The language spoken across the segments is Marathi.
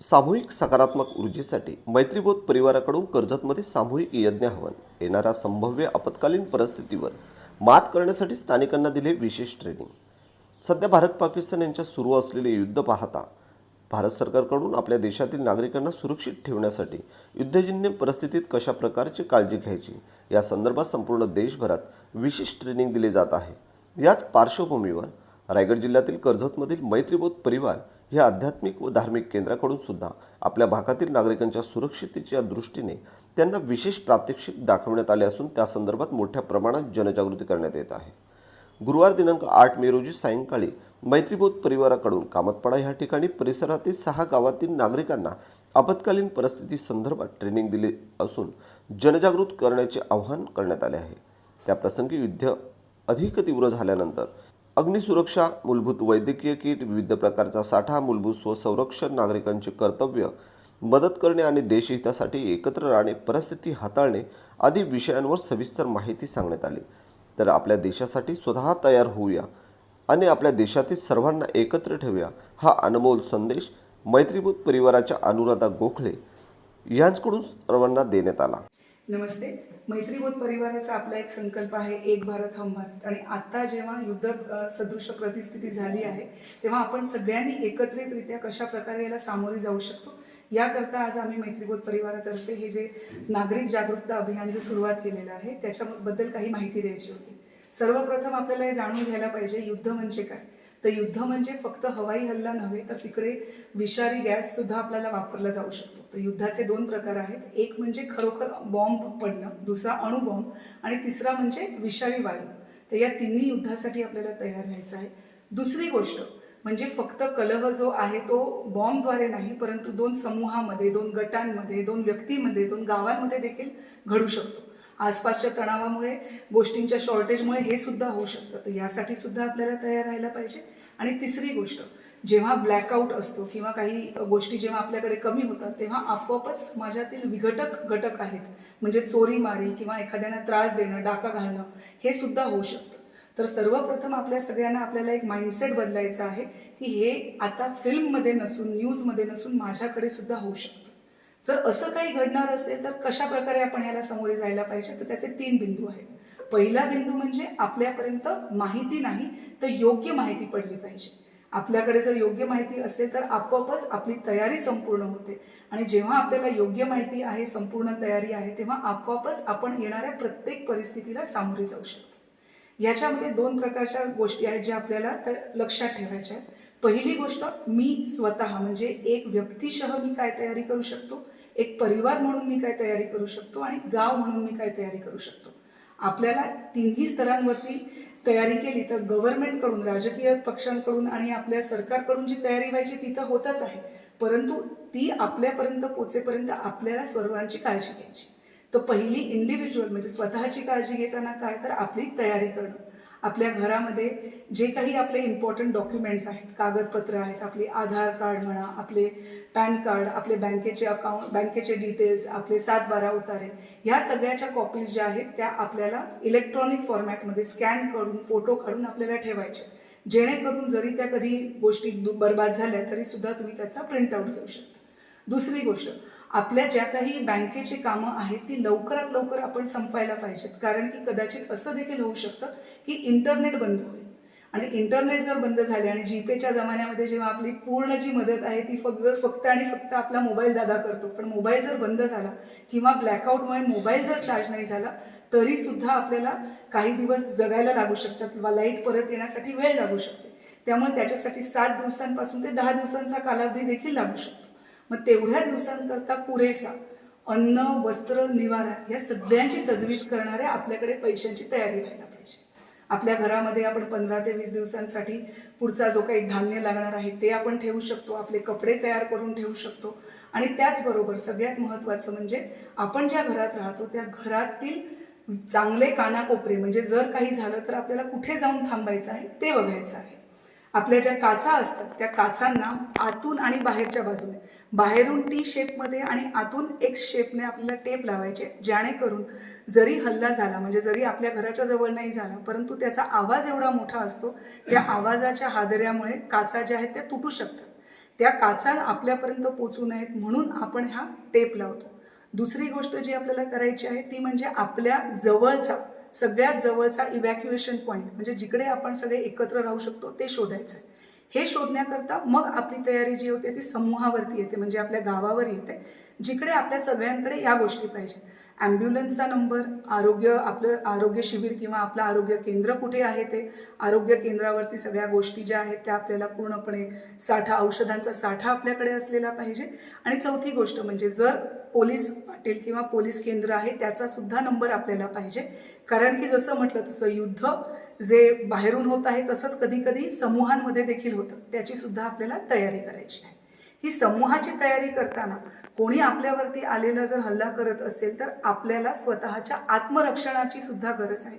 सामूहिक सकारात्मक ऊर्जेसाठी मैत्रीबोध परिवाराकडून कर्जतमध्ये सामूहिक यज्ञ हवन. येणाऱ्या संभाव्य आपत्कालीन परिस्थितीवर मात करण्यासाठी स्थानिकांना दिले विशेष ट्रेनिंग सध्या भारत पाकिस्तान यांच्या सुरू असलेले युद्ध पाहता भारत सरकारकडून आपल्या देशातील नागरिकांना सुरक्षित ठेवण्यासाठी युद्धजन्य परिस्थितीत कशा प्रकारची काळजी घ्यायची या संदर्भात संपूर्ण देशभरात विशेष ट्रेनिंग दिले जात आहे. याच पार्श्वभूमीवर रायगड जिल्ह्यातील कर्जतमधील मैत्रीबोध परिवार या आध्यात्मिक व धार्मिक केंद्राकडून सुद्धा आपल्या भागातील नागरिकांच्या सुरक्षितेच्या दृष्टीने त्यांना विशेष प्रात्यक्षिक दाखवण्यात आले असून त्या संदर्भात मोठ्या प्रमाणात जनजागृती करण्यात येत आहे. गुरुवार दिनांक आठ मे रोजी सायंकाळी मैत्रीबोध परिवाराकडून कामतपाडा ह्या ठिकाणी परिसरातील सहा गावातील नागरिकांना आपत्कालीन परिस्थिती संदर्भात ट्रेनिंग दिली असून जनजागृत करण्याचे आवाहन करण्यात आले आहे. त्याप्रसंगी युद्ध अधिक तीव्र झाल्यानंतर अग्निसुरक्षा मूलभूत वैद्यकीय किट विविध प्रकारचा साठा मूलभूत स्वसंरक्षण नागरिकांचे कर्तव्य मदत करणे आणि देशहितासाठी एकत्र राहणे परिस्थिती हाताळणे आदी विषयांवर सविस्तर माहिती सांगण्यात आली. तर आपल्या देशासाठी स्वतः तयार होऊया आणि आपल्या देशातील सर्वांना एकत्र ठेवूया हा अनमोल संदेश मैत्रीभूत परिवाराच्या अनुराधा गोखले यांच्याकडून सर्वांना देण्यात आला. नमस्ते. मैत्रीबोध परिवाराचा आपला एक संकल्प आहे एक भारत हम भारत. आणि आता जेव्हा युद्ध सदृश परिस्थिती झाली आहे तेव्हा आपण सगळ्यांनी एकत्रितरित्या कशा प्रकारे याला सामोरे जाऊ शकतो? याकरता आज आम्ही मैत्रीबोध परिवारातर्फे हे जे नागरिक जागरूकता अभियान जे सुरुवात केलेलं आहे त्याच्याबद्दल काही माहिती द्यायची होती. सर्वप्रथम आपल्याला हे जाणून घ्यायला पाहिजे युद्ध म्हणजे काय? तर युद्ध म्हणजे फक्त हवाई हल्ला नव्हे तर तिकडे विषारी गॅस सुद्धा आपल्याला वापरला जाऊ शकतो. तर युद्धाचे दोन प्रकार आहेत. एक म्हणजे खरोखर बॉम्ब पडणं दुसरा अणुबॉम्ब आणि तिसरा म्हणजे विषारी वायू. तर या तिन्ही युद्धासाठी आपल्याला तयार राहायचं आहे. दुसरी गोष्ट म्हणजे फक्त कलह जो आहे तो बॉम्बद्वारे नाही परंतु दोन समूहामध्ये दोन गटांमध्ये दोन व्यक्तीमध्ये दोन गावांमध्ये देखील घडू शकतो. आसपासच्या तणावामुळे गोष्टींच्या शॉर्टेजमुळे हे सुद्धा होऊ शकतं. तर यासाठी सुद्धा आपल्याला तयार राहायला पाहिजे. आणि तिसरी गोष्ट जेव्हा ब्लॅकआउट असतो किंवा काही गोष्टी जेव्हा आपल्याकडे कमी होतात तेव्हा आपोआपच माझ्यातील विघटक घटक आहेत म्हणजे चोरी मारी किंवा एखाद्याला त्रास देणं डाका घालणं हे सुद्धा होऊ शकतं. तर सर्वप्रथम आपल्या सगळ्यांना आपल्याला एक माइंडसेट बदलायचा आहे की हे आता फिल्ममध्ये नसून न्यूजमध्ये नसून माझ्याकडे सुद्धा होऊ शकतं. जर असं काही घडणार असेल तर कशा प्रकारे आपण ह्याला सामोरे जायला पाहिजे? तर त्याचे तीन बिंदू आहेत. पहिला बिंदू म्हणजे आपल्यापर्यंत माहिती नाही तर योग्य माहिती पडली पाहिजे. आपल्याकडे जर योग्य माहिती असेल तर आपोआपच आपली तयारी संपूर्ण होते. आणि जेव्हा आपल्याला योग्य माहिती आहे संपूर्ण तयारी आहे तेव्हा आपोआपच आपण येणाऱ्या प्रत्येक परिस्थितीला सामोरे जाऊ शकतो. याच्यामध्ये दोन प्रकारच्या गोष्टी आहेत ज्या आपल्याला तर लक्षात ठेवायच्या आहेत. पहिली गोष्ट मी स्वतः म्हणजे एक व्यक्तीसह मी काय तयारी करू शकतो? एक परिवार म्हणून मी काय तयारी करू शकतो? आणि गाव म्हणून मी काय तयारी करू शकतो? आपल्याला तिन्ही स्तरांवरती तयारी केली तर गव्हर्नमेंटकडून राजकीय पक्षांकडून आणि आपल्या सरकारकडून जी तयारी व्हायची ती तर होतच आहे. परंतु ती आपल्यापर्यंत पोचेपर्यंत आपल्याला सर्वांची काळजी घ्यायची. तर पहिली इंडिव्हिज्युअल म्हणजे स्वतःची काळजी घेताना काय? तर आपली तयारी करणं. आपल्या घरामध्ये जे काही आपले इम्पॉर्टंट डॉक्युमेंट्स आहेत कागदपत्र आहेत आपले आधार कार्ड म्हणा आपले पॅन कार्ड आपले बँकेचे अकाउंट बँकेचे डिटेल्स आपले सात बारा उतारे ह्या सगळ्याच्या कॉपीज ज्या आहेत त्या आपल्याला इलेक्ट्रॉनिक फॉर्मॅटमध्ये स्कॅन करून फोटो काढून आपल्याला ठेवायचे. जेणेकरून जरी त्या कधी गोष्टी बरबाद बर्बाद झाल्या तरी सुद्धा तुम्ही त्याचा प्रिंटआउट घेऊ शकता. दुसरी गोष्ट आपल्या ज्या काही बँकेची कामं आहेत ती लवकरात लवकर आपण संपायला पाहिजेत. कारण की कदाचित असं देखील होऊ शकतं की इंटरनेट बंद होईल. आणि इंटरनेट जर बंद झाले आणि जीपेच्या जमान्यामध्ये जेव्हा आपली पूर्ण जी मदत आहे ती फक्त फक्त आणि फक्त आपला मोबाईल दादा करतो. पण मोबाईल जर बंद झाला किंवा ब्लॅकआउटमुळे मोबाईल जर चार्ज नाही झाला तरी सुद्धा आपल्याला काही दिवस जगायला लागू शकतात किंवा लाइट परत येण्यासाठी वेळ लागू शकते. त्यामुळे त्याच्यासाठी सात दिवसांपासून ते दहा दिवसांचा कालावधी देखील लागू शकतो. मग तेवढ्या दिवसांकरता पुरेसा अन्न वस्त्र निवारा या सगळ्यांची तजवीज करणाऱ्या आपल्याकडे पैशांची तयारी व्हायला पाहिजे. आपल्या घरामध्ये आपण पंधरा ते वीस दिवसांसाठी पुढचा जो काही धान्य लागणार आहे ते आपण ठेवू शकतो आपले कपडे तयार करून ठेवू शकतो. आणि त्याचबरोबर सगळ्यात महत्त्वाचं म्हणजे आपण ज्या घरात राहतो त्या घरातील चांगले कानाकोपरे म्हणजे जर काही झालं तर आपल्याला कुठे जाऊन थांबायचं आहे ते बघायचं आहे. आपल्या ज्या काचा असतात त्या काचांना आतून आणि बाहेरच्या बाजूने. बाहेरून टी शेपमध्ये आणि आतून एक्स शेपने आपल्याला टेप लावायचे जेणेकरून जरी हल्ला झाला म्हणजे जरी आपल्या घराच्या जवळ नाही झाला परंतु त्याचा आवाज एवढा मोठा असतो त्या आवाजाच्या हादऱ्यामुळे काचा ज्या आहेत त्या तुटू शकतात. त्या काचा आपल्यापर्यंत पोचू नयेत म्हणून आपण हा टेप लावतो. दुसरी गोष्ट जी आपल्याला करायची आहे ती म्हणजे आपल्या जवळचा सगळ्यात जवळचा इव्हॅक्युएशन पॉईंट म्हणजे जिकडे आपण सगळे एकत्र राहू शकतो ते शोधायचं आहे. हे शोधण्याकरता मग आपली तयारी जी होते ती समूहावरती येते म्हणजे आपल्या गावावर येते. जिकडे आपल्या सगळ्यांकडे या गोष्टी पाहिजेत. ॲम्ब्युलन्सचा नंबर आरोग्य आपलं आरोग्य शिबिर किंवा आपलं आरोग्य केंद्र कुठे आहे ते आरोग्य केंद्रावरती सगळ्या गोष्टी ज्या आहेत त्या आपल्याला पूर्णपणे साठा औषधांचा साठा आपल्याकडे असलेला पाहिजे. आणि चौथी गोष्ट म्हणजे जर पोलीस पाटील किंवा पोलीस केंद्र आहे त्याचा सुद्धा नंबर आपल्याला पाहिजे. कारण की जसं म्हटलं तसं युद्ध जे बाहेरून होत आहे तसंच कधी कधी समूहांमध्ये देखील होतं. त्याची सुद्धा आपल्याला तयारी करायची आहे. ही समूहाची तयारी करताना कोणी आपल्यावरती आलेला जर हल्ला करत असेल तर आपल्याला स्वतःच्या आत्मरक्षणाची सुद्धा गरज आहे.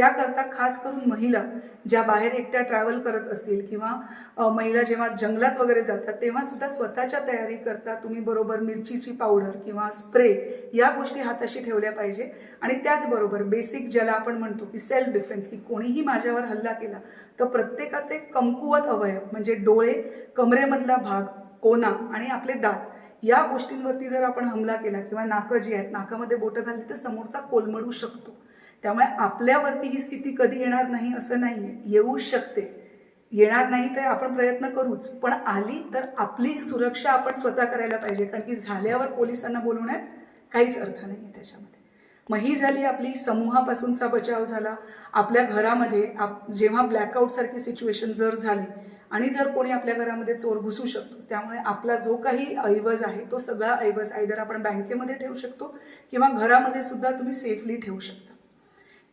त्याकरता खास करून महिला ज्या बाहेर एकट्या ट्रॅव्हल करत असतील किंवा महिला जेव्हा जंगलात वगैरे जातात तेव्हा सुद्धा स्वतःच्या तयारी करता तुम्ही बरोबर मिरचीची पावडर किंवा स्प्रे या गोष्टी हाताशी ठेवल्या पाहिजे. आणि त्याचबरोबर बेसिक ज्याला आपण म्हणतो की सेल्फ डिफेन्स की कोणीही माझ्यावर हल्ला केला तर प्रत्येकाचे कमकुवत अवयव म्हणजे डोळे कमरेमधला भाग कोना आणि आपले दात या गोष्टींवरती जर आपण हमला केला किंवा नाकं जी आहेत नाकामध्ये बोटं घालली तर समोरचा कोलमडू शकतो. त्यामुळे आपल्यावरती ही स्थिती कधी येणार नाही असं नाहीये. येऊ शकते. येणार नाही तर आपण प्रयत्न करूच. पण आली तर आपली सुरक्षा आपण स्वतः करायला पाहिजे. कारण की झाल्यावर पोलिसांना बोलवण्यात काहीच अर्थ नाही आहे त्याच्यामध्ये. मग ही झाली आपली समूहापासूनचा बचाव झाला. आपल्या घरामध्ये आप जेव्हा ब्लॅकआउट सारखी सिच्युएशन जर झाली आणि जर कोणी आपल्या घरामध्ये चोर घुसू शकतो त्यामुळे आपला जो काही ऐवज आहे तो सगळा ऐवज आयदर आपण बँकेमध्ये ठेवू शकतो किंवा घरामध्ये सुद्धा तुम्ही सेफली ठेवू शकता.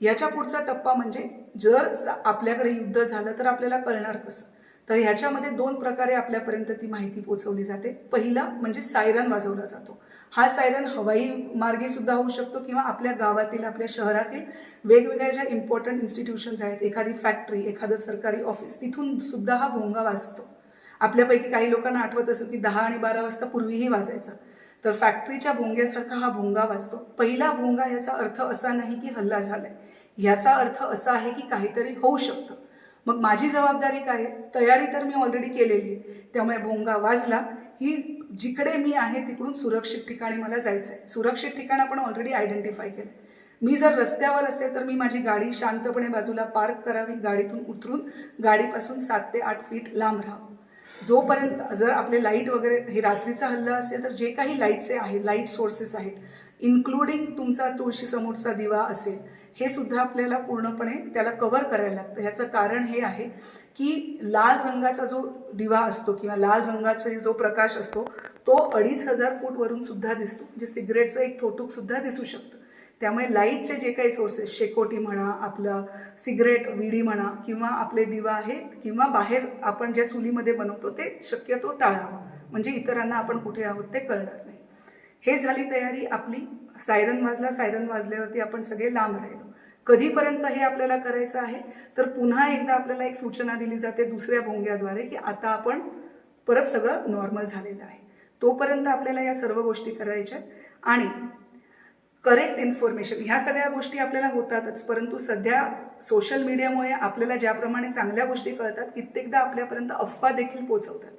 याच्या पुढचा टप्पा म्हणजे जर आपल्याकडे युद्ध झालं तर आपल्याला कळणार कसं? तर ह्याच्यामध्ये दोन प्रकारे आपल्यापर्यंत ती माहिती पोहोचवली जाते. पहिला म्हणजे सायरन वाजवला जातो. हा सायरन हवाई मार्गे सुद्धा होऊ शकतो किंवा आपल्या गावातील आपल्या शहरातील वेगवेगळ्या ज्या इम्पॉर्टंट इन्स्टिट्यूशन्स आहेत एखादी फॅक्टरी एखादं सरकारी ऑफिस तिथून सुद्धा हा भोंगा वाजतो. आपल्यापैकी काही लोकांना आठवत असेल की दहा आणि बारा वाजता पूर्वीही वाजायचा. तर फॅक्टरीच्या भोंग्यासारखा हा भोंगा वाजतो. पहिला भोंगा याचा अर्थ असा नाही की हल्ला झालाय. ह्याचा अर्थ असा आहे की काहीतरी होऊ शकतं. मग माझी जबाबदारी काय? आहे तयारी तर मी ऑलरेडी केलेली आहे. त्यामुळे बोंगा वाजला की जिकडे मी आहे तिकडून सुरक्षित ठिकाणी मला जायचं आहे सुरक्षित ठिकाण आपण ऑलरेडी आयडेंटिफाय केलं मी जर रस्त्यावर असेल तर मी माझी गाडी शांतपणे बाजूला पार्क करावी गाडीतून उतरून गाडीपासून सात ते आठ फीट लांब राहावं. जोपर्यंत जर आपले लाइट वगैरे हे रात्रीचा हल्ला असेल तर जे काही लाईटचे आहेत लाइट सोर्सेस आहेत इन्क्लुडिंग तुमचा तुळशी समोरचा दिवा असेल हे सुद्धा आपल्याला पूर्णपणे त्याला कव्हर करायला लागतं. ह्याचं कारण हे आहे की लाल रंगाचा जो दिवा असतो किंवा लाल रंगाचा जो प्रकाश असतो तो अडीच हजार फूटवरून सुद्धा दिसतो. म्हणजे सिगरेटचं एक थोटूक सुद्धा दिसू शकतं. त्यामुळे लाईटचे जे काही सोर्सेस शेकोटी म्हणा आपलं सिगरेट विडी म्हणा किंवा आपले दिवा आहेत किंवा बाहेर आपण ज्या चुलीमध्ये बनवतो ते शक्यतो टाळावं. म्हणजे इतरांना आपण कुठे आहोत ते कळणार नाही. हे झाली तयारी आपली. सायरन वाजला सायरन वाजल्यावरती आपण सगळे लांब राहिलो. कधीपर्यंत हे आपल्याला करायचं आहे? तर पुन्हा एकदा आपल्याला एक सूचना दिली जाते दुसऱ्या भोंग्याद्वारे की आता आपण परत सगळं नॉर्मल झालेलं आहे. तोपर्यंत आपल्याला या सर्व गोष्टी करायच्या आणि करेक्ट इन्फॉर्मेशन ह्या सगळ्या गोष्टी आपल्याला होतातच. परंतु सध्या सोशल मीडियामुळे आपल्याला ज्याप्रमाणे चांगल्या गोष्टी कळतात कित्येकदा आपल्यापर्यंत अफवा देखील पोचवतात.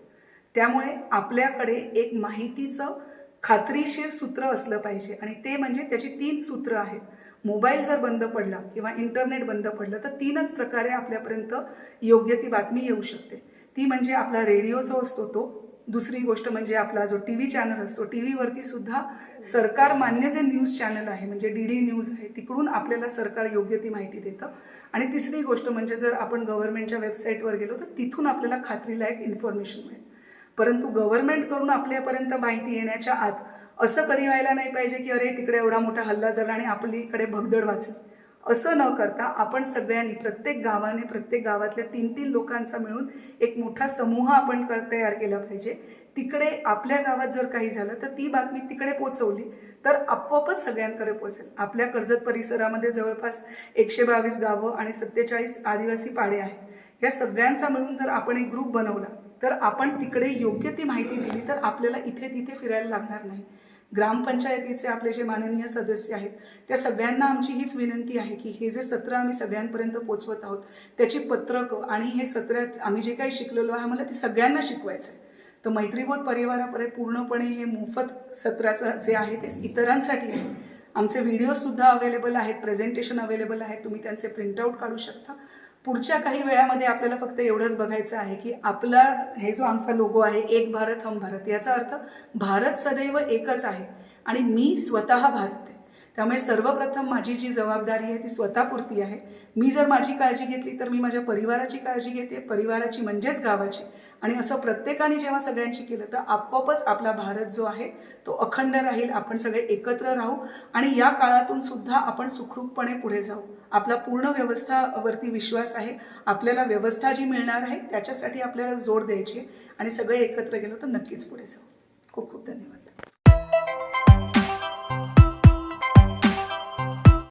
त्यामुळे आपल्याकडे एक माहितीचं खात्रीशीर सूत्र असलं पाहिजे. आणि ते म्हणजे त्याची तीन सूत्र आहेत. मोबाईल जर बंद पडला किंवा इंटरनेट बंद पडलं तर तीनच प्रकारे आपल्यापर्यंत योग्य ती बातमी येऊ शकते. ती म्हणजे आपला रेडिओ जो असतो तो दुसरी गोष्ट म्हणजे आपला जो टी व्ही चॅनल असतो टी व्हीवरती सुद्धा सरकार मान्य जे न्यूज चॅनल आहे म्हणजे डी डी न्यूज आहे तिकडून आपल्याला सरकार योग्य ती माहिती देतं. आणि तिसरी गोष्ट म्हणजे जर आपण गव्हर्नमेंटच्या वेबसाईटवर गेलो तर तिथून आपल्याला खात्रीलायक इन्फॉर्मेशन मिळेल. परंतु गव्हर्नमेंटकडून आपल्यापर्यंत माहिती येण्याच्या आत असं कधी व्हायला नाही पाहिजे की अरे तिकडे एवढा मोठा हल्ला झाला आणि आपलीकडे भगदड वाचली. असं न करता आपण सगळ्यांनी प्रत्येक गावाने प्रत्येक गावातल्या तीन तीन लोकांचा मिळून एक मोठा समूह आपण कर तयार केला पाहिजे. तिकडे आपल्या गावात जर काही झालं तर ती बातमी तिकडे पोचवली तर आपोआपच सगळ्यांकडे पोचेल. आपल्या कर्जत परिसरामध्ये जवळपास एकशे बावीस गावं आणि सत्तेचाळीस आदिवासी पाडे आहेत. या सगळ्यांचा मिळून जर आपण एक ग्रुप बनवला तर आपण तिकडे योग्य ती माहिती दिली तर आपल्याला इथे तिथे फिरायला लागणार नाही. ग्रामपंचायतीचे आपले जे माननीय सदस्य आहेत त्या सगळ्यांना आमची हीच विनंती आहे की हे जे सत्र आम्ही सगळ्यांपर्यंत पोचवत आहोत त्याची पत्रकं आणि हे सत्र आम्ही जे काही शिकलेलो आहे आम्हाला ते सगळ्यांना शिकवायचं आहे तर मैत्रीबोध परिवारापर्यंत पूर्णपणे हे मोफत सत्राचं जे आहे ते इतरांसाठी आहे. आमचे व्हिडिओसुद्धा अवेलेबल आहेत प्रेझेंटेशन अवेलेबल आहेत तुम्ही त्यांचे प्रिंटआउट काढू शकता. पुढच्या काही वेळामध्ये आपल्याला फक्त एवढंच बघायचं आहे की आपला हे जो आमचा लोगो आहे एक भारत हम भारत याचा अर्थ भारत सदैव एकच आहे आणि मी स्वतः भारत आहे. त्यामुळे सर्वप्रथम माझी जी जबाबदारी आहे ती स्वतःपुरती आहे. मी जर माझी काळजी घेतली तर मी माझ्या परिवाराची काळजी घेते. परिवाराची म्हणजेच गावाची. आणि असं प्रत्येकाने जेव्हा सगळ्यांशी केलं तर आपोआपच आपला भारत जो आहे तो अखंड राहील. आपण सगळे एकत्र राहू आणि या काळातून सुद्धा आपण सुखरूपपणे पुढे जाऊ. आपला पूर्ण व्यवस्थावरती विश्वास आहे. आपल्याला व्यवस्था जी मिळणार आहे त्याच्यासाठी आपल्याला जोर द्यायची आहे आणि सगळे एकत्र गेलो तर नक्कीच पुढे जाऊ. खूप खूप धन्यवाद.